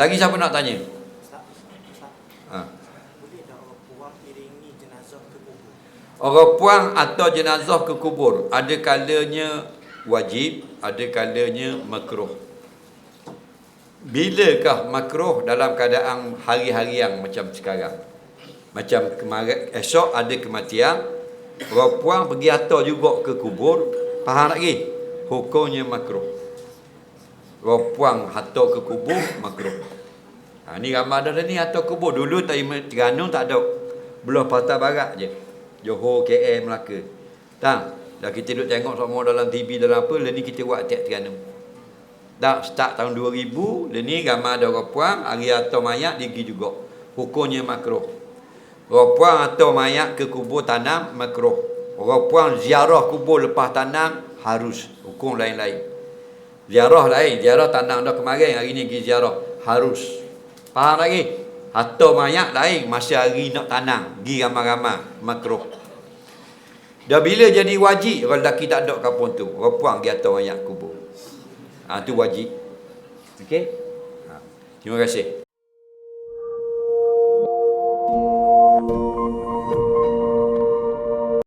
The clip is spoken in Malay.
Lagi siapa nak tanya? Ha. orang puang atau jenazah ke kubur ada kalanya wajib, ada kalanya makruh. Bilakah makruh dalam keadaan hari-hari yang macam sekarang? Macam kemarin esok ada kematian, orang puang pergi hantar juga ke kubur, faham lagi? Hukumnya makruh. Orang puang hantar ke kubur makruh. Ha, ni ramai dah ni hantar kubur. Dulu tak Terengganu tak ada. Belah patah barat je. Johor, KL, Melaka. Tak? Dah kita duduk tengok semua dalam TV dalam apa, lepas ni kita buat tiap Terengganu. Tak, start tahun 2000, lepas ni ramai ada orang puang, hari hantar mayat dia pergi juga. Hukumnya makruh. Orang puang hantar mayat ke kubur tanam, makruh. Orang puang ziarah kubur lepas tanam, harus. Hukum lain-lain. Ziarah lain, ziarah tanam dah kemarin, hari ni pergi ziarah. Harus. Faham lagi? Hantar mayat lain, masa hari nak tanam. Pergi ramai-ramai, makruh. Dah bila jadi wajib, orang lelaki tak ada kampung tu. Orang puang pergi hantar mayat kubur. Ha, tu wajib. Okey? Ha. Terima kasih.